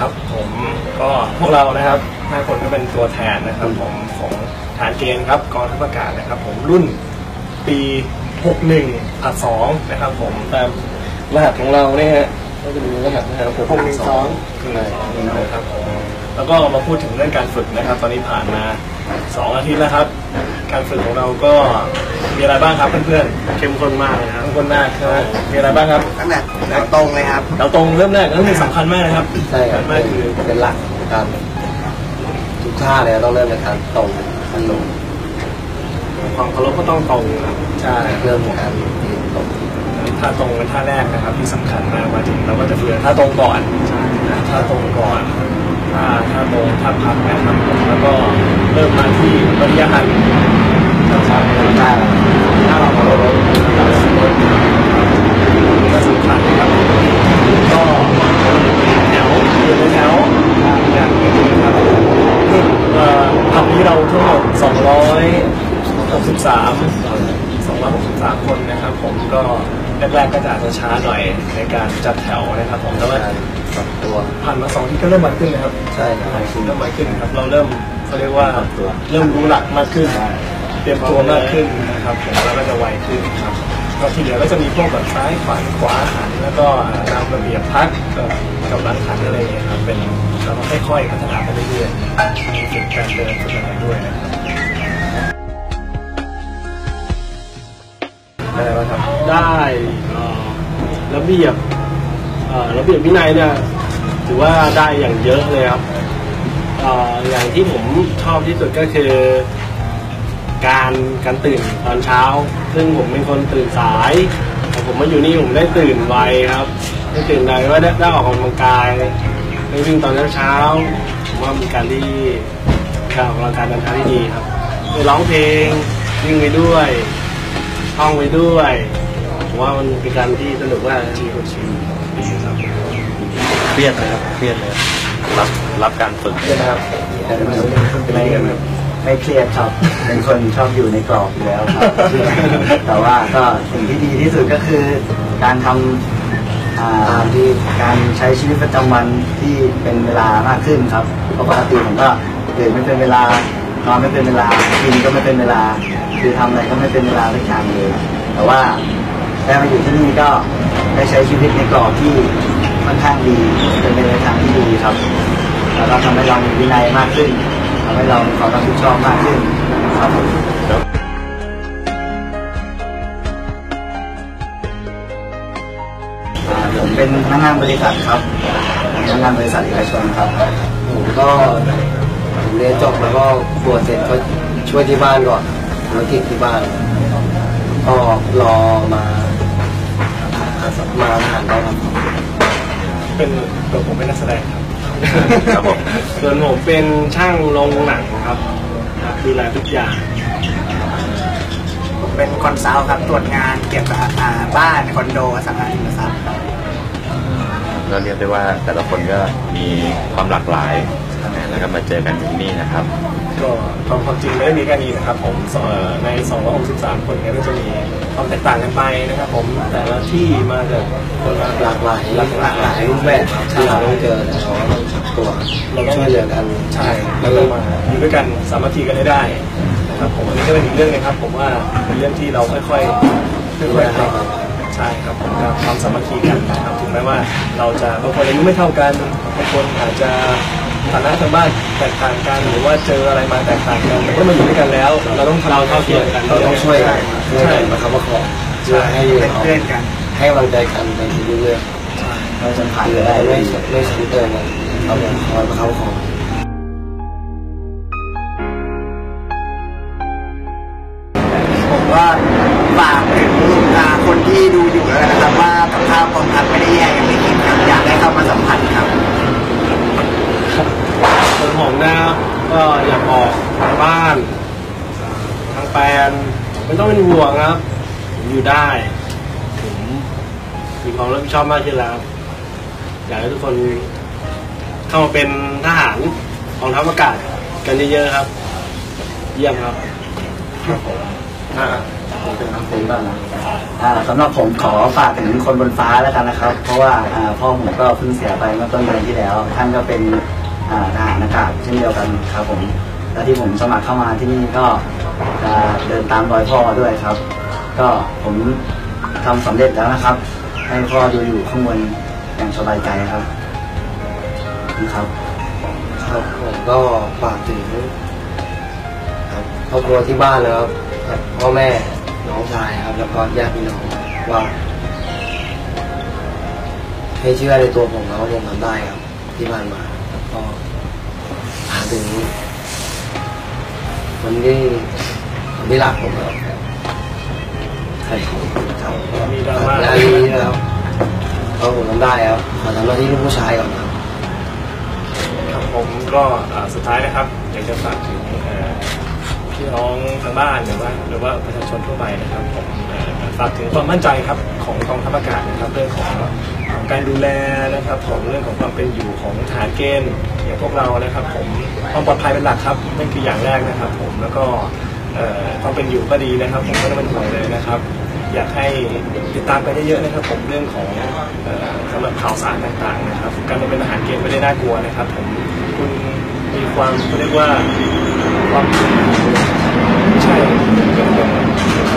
ครับผมก็พวกเรานะครับห้าคนก็เป็นตัวแทนนะครับผมของฐานเกณฑ์ครับกองทัพอากาศนะครับ ผมรุ่นปี 61ผัด2นะครับ ผมตามรหัสของเราเนี่ยฮะก็จะมีรหัสนะครับผม612คือนะครับผมแล้วก็มาพูดถึงเรื่องการฝึกนะครับ ตอนนี้ผ่านมา สองอาทิตย์แล้วครับ การฝึกของเราก็มีอะไรบ้างครับเพื่อนๆเข้มข้นมากเลยครับเข้มข้นมากครับมีอะไรบ้างครับตั้งแต่แถวตรงเลยครับเราตรงเริ่มแรกเรื่องนี้สำคัญมากนะครับใช่ครับสำคัญมากคือเป็นหลักการทุกท่าเลยต้องเริ่มจากการตรงทันลงความเคารพก็ต้องตรงนะครับใช่เริ่มจากการยืนตรงท่าตรงเป็นท่าแรกนะครับ ที่สำคัญมากมาถึงเราก็จะเฟือท่าตรงก่อนใช่นะท่าตรงก่อน ท่าท่าตรงท่าพักนะครับแล้วก็เริ่มมาที่ปริยหันช้าๆนะครับท่าท่าเราเคารพก็สำคัญนครับก็แถวอยู่ในแถวอย่างนี้นะครับเอ่อผับนี้เราทั้งหมด263 263 คนนะครับ ผมก็แรกๆก็จะอาจจะช้าหน่อยในการจัดแถวนะครับผมแต่ว่า ปรับตัว ผ่านมาสองที่ก็เริ่มมาขึ้นนะครับใช่ครับ เริ่มมาขึ้นครับ เราเริ่มเขาเรียกว่าเริ่มรู้หลักมากขึ้น เตรียมตัวมากขึ้นนะครับผมแล้วก็จะไวขึ้นครับก็ที่เหลือก็จะมีพวกแบบซ้ายขวาขวาหันแล้วก็ตามระเบียบพักกับกับหลังหันอะไรอย่างเงี้ยครับเป็นเราต้องค่อยๆพัฒนาไปเรื่อยๆมีฝึกการเดินฝึกอะไรด้วยนะครับได้แล้วครับได้เอ่อระเบียบเอ่อ ระเบียบวินัยเนี่ยถือว่าได้อย่างเยอะเลยครับอย่างที่ผมชอบที่สุดก็คือ การการตื่นตอนเช้า ซึ่งผมเป็นคนตื่นสายแต่ผมมาอยู่นี่ผมได้ตื่นไวครับ ได้ตื่นไวว่าได้ได้ออกกำลังกายได้วิ่งตอนเช้าผมว่าเป็นการที่การออกกำลังกายตอนเช้าที่ดีครับไปร้องเพลงวิ่งไปด้วยท่องไปด้วยผมว่ามันเป็นการที่สนุกมากชีวิตชีวิต ดีครับเครียดไหมครับเครียดเลยรับรับการฝึกใช่ไหมครับไม่ไม่เครียดครับเป็นคนชอบอยู่ในกรอบอยู่แล้วครับ แต่ว่าก็สิ่งที่ดีที่สุดก็คือ การทำอ่าที่การใช้ชีวิตประจำวันที่เป็นเวลามากขึ้นครับเพราะปกติผมก็ตื่นไม่เป็นเวลานอนไม่เป็นเวลากินก็ไม่เป็นเวลาคือทำอะไรก็ไม่เป็นเวลาทุกอย่างเลย แต่ว่าได้มาอยู่ที่นี่ก็ ได้ใช้ชีวิตในกรอบที่ค่อนข้างดีเป็นไปในทางที่ดีครับแล้วก็ทำให้เรามีวินัยมากขึ้นทำให้เรามีความรับผิดชอบมากขึ้นครับผมเป็นพนักงานบริษัทครับพนักงานบริษัทเอกชนครับผมก็ผมเรียนจบแล้วก็บวเสร็จก็ช่วยที่บ้านก่อนธุรกิจที่บ้านก็รอมา มาทหารได้ครับเป็นตัวผมเป็นนักแสดงครับครับผมส่วนผมเป็นช่างโรงหนังครับดูแลทุกอย่างผมเป็นคอนซัลท์ครับตรวจงานเกี่ยวกับอ่าบ้านคอนโดอสังหาริมทรัพย์ครับก็เรียกได้ว่าแต่ละคนก็มีความหลากหลายนะแล้วก็มาเจอกันที่นี่นะครับ ก็ความความจริงไม่ได้มีแค่นี้นะครับผมใน 263 คนเนี่ยก็จะมีความแตกต่างกันไปนะครับ ผมแต่ละที่มาจากคนละหลากหลายหลากหลายหลายรูปแบบที่เราต้องเจอแต่เราต้องปรับตัวเราต้องช่วยเหลือกันใช่เราต้องมาอยู่ด้วยกันสามัคคีกันให้ได้นะครับผมอันนี้ก็เป็นอีกเรื่องหนึงครับ ผมว่าเป็นเรื่องที่เราค่อยๆค่อยๆทำใช่ครับผมความสามัคคีกันนะครับถึงแม้ว่าเราจะบางคนอายุไม่เท่ากันบางคนอาจจะ ฐานะทางบ้านแตกต่างกันหรือว่าเจออะไรมาแตกต่างกันแต่ก็มาอยู่ด้วยกันแล้ว เราต้องทำเราเท่าเทียมกันเราต้องช่วยกันช่วยกันประคับประคองเพื่อให้เป็นเราเพื่อนกันให้กำลังใจกันในทุกเรื่องเราจะผ่านไปได้ไม่ไม่ช้ำเติมกันเราจะคอยประคับประคองผมว่าฝากถึงอ่าคนที่ดูอยู่แล้วกันนะครับว่ากับข้าวกองทัพไม่ได้แย่กันไม่กินครับอยากให้เข้ามาสัมผัสครับ ส่วนะครับก็อยากออกทางบ้าน ทางแฟนไม่ต้องเป็นห่วงครับผมอยู่ได้ ผมมีความรับผิดชอบมากขึ้นแล้วอยากให้ทุกคนเข้ามาเป็นทหารกองทัพอากาศกันเยอะๆครับ เยี่ยมครับอ่าผมเป็นทำเป็นบ้างนะอ่าสำหรับผมขอฝากถึงคนบนฟ้าแล้วกันนะครับ เพราะว่าอ่าพ่อผมก็เพิ่งเสียไปเมื่อต้นเดือนที่แล้ว ท่านก็เป็น ทหารอากาศเช่นเดียวกันครับผมและที่ผมสมัครเข้ามาที่นี่ก็จะเดินตามรอยพ่อด้วยครับ ก็ผมทำสำเร็จแล้วนะครับ ให้พ่อดูอยู่ข้างบนอย่างสบายใจครับครับครับผมก็ฝากถึงครอบครัวที่บ้านนะครับครับพ่อแม่น้องชายครับ แล้วก็ญาติพี่น้องว่าให้เชื่อในตัวผมแล้วผมทำได้ครับ ที่ผ่านมา ก็ฝากถึงคนที่คนที่รักผมครับใช่ครับมีดราม่างานนี้นะครับก็ผมทำได้ครับขอทำหน้าที่ลูกผู้ชายก่อนครับครับผมก็สุดท้ายนะครับอยากจะฝากถึงพี่น้องทางบ้านหรือว่าหรือว่าประชาชนทั่วไปนะครับผมฝากถึงความมั่นใจครับของกองทัพอากาศนะครับเรื่องของของ การดูแลนะครับของเรื่องของความเป็นอยู่ของทหารเกณฑ์อย่างพวกเรานะครับ ผมความปลอดภัยเป็นหลักครับนั่นคืออย่างแรกนะครับ ผมแล้วก็ความเป็นอยู่ก็ดีนะครับ ผมไม่ต้องเป็นห่วงเลยนะครับ อยากให้ติดตามไปได้เยอะนะครับ ผมเรื่องของสำหรับข่าวสารต่างๆนะครับ การมาเป็นทหารเกณฑ์ไม่ได้น่ากลัวนะครับ ผมคุณมีความเขาเรียกว่าความใช่เป็นควา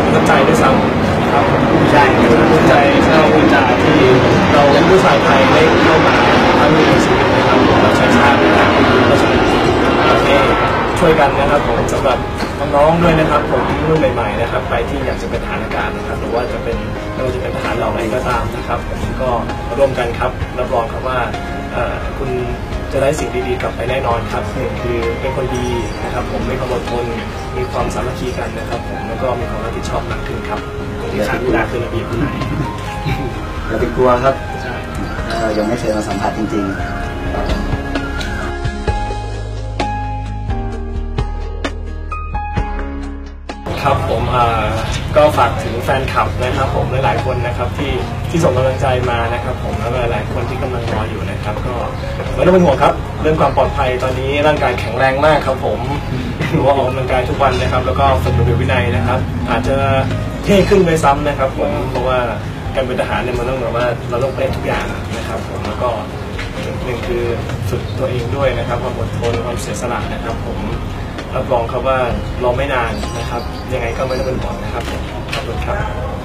มประทับใจด้วยซ้ำ ครับใช่ภูมิใจใช่ภูมิใจที่เราเป็นผู้ชายไทยได้เข้ามาครั้งหนึ่งในชีวิตนะครับเราใช้ชาตินะครับเราจะโอเคช่วยกันนะครับผมสำหรับน้องๆด้วยนะครับ ผมรุ่นใหม่ๆนะครับไปที่อยากจะเป็นทหารอากาศนะครับ หรือว่าจะเป็นไม่ว่าจะเป็นทหารเหล่าไหนก็ตามนะครับผมก็ร่วมกันครับรับรองครับว่าคุณ จะได้สิ่งดีๆกลับไปแน่นอนครับหนึ่งคือเป็นคนดีนะครับผมมีความอดทนมีความสามัคคีกันนะครับผมแล้วก็มีความรับผิดชอบมากขึ้นครับที่ขาดไม่ได้คือระเบียบวินัยอย่าไปกลัวครับใช่เรายังไม่เคยมาสัมผัสจริงๆครับผมอ่า ก็ฝากถึงแฟนคลับนะครับ ผมหลายๆคนนะครับที่ที่ส่งกำลังใจมานะครับผมแล้วก็หลายๆคนที่กำลังรออยู่นะครับก็ไม่ต้องเป็นห่วงครับเรื่องความปลอดภัยตอนนี้ร่างกายแข็งแรงมากครับผมหรือว่าออกกำลังกายทุกวันนะครับ แล้วก็ฝึกระเบียบวินัยนะครับ อาจจะเท่ขึ้นด้วยซ้ำนะครับผมเพราะว่าการเป็นทหารเนี่ยมันต้องแบบว่าเราต้องเป็นทุกอย่างนะครับ ผมแล้วก็หนึ่งคือฝึกตัวเองด้วยนะครับความอดทนความเสียสละนะครับ ผม รับรองครับว่ารอไม่นานนะครับ ยังไงก็ไม่ต้องเป็นห่วงนะครับขอบคุณครับ